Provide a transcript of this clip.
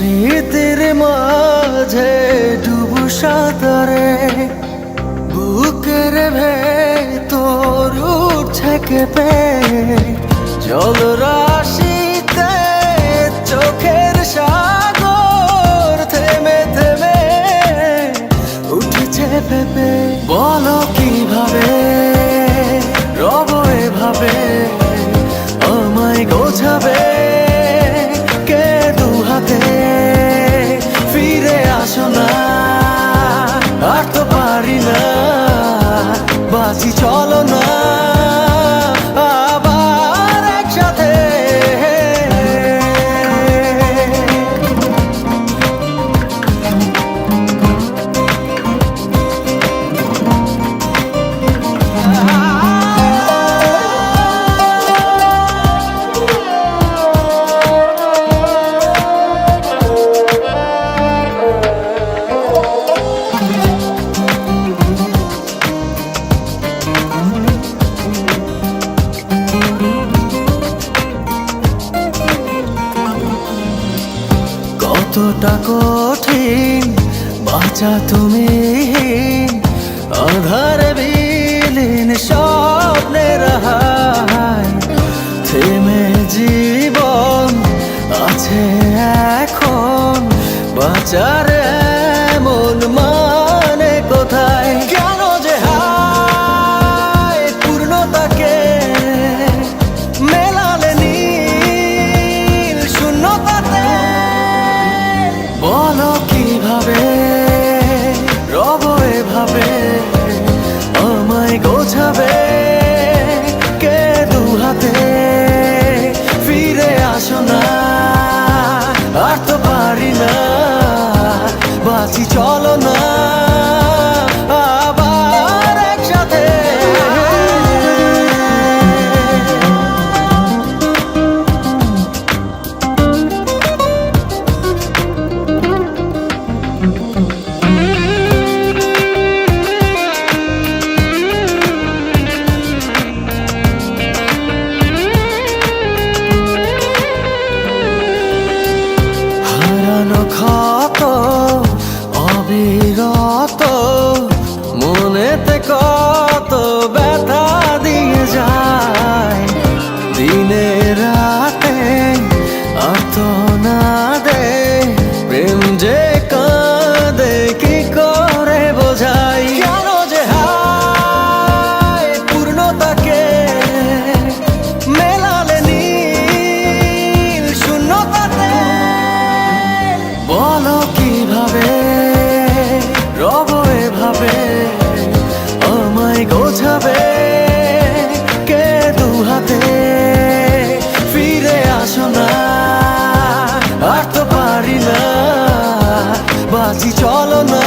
স্মৃতির মাঝে ডুবু সাঁতারে, বুকের ভেতর উঠছে কেঁপে। জল রাশিতে চোখের সাগর থেমে থেমে উঠছে পেপে। বলো কীভাবে, রব এভাবে আমায় গোছাবে? কতটা কঠিন বাঁচা তুমি আধার বিলীন স্বপ্নে হায় বাঁচি চলো না। হাতে ফিরে আসো না আর তো পারি না বাজি চলো না।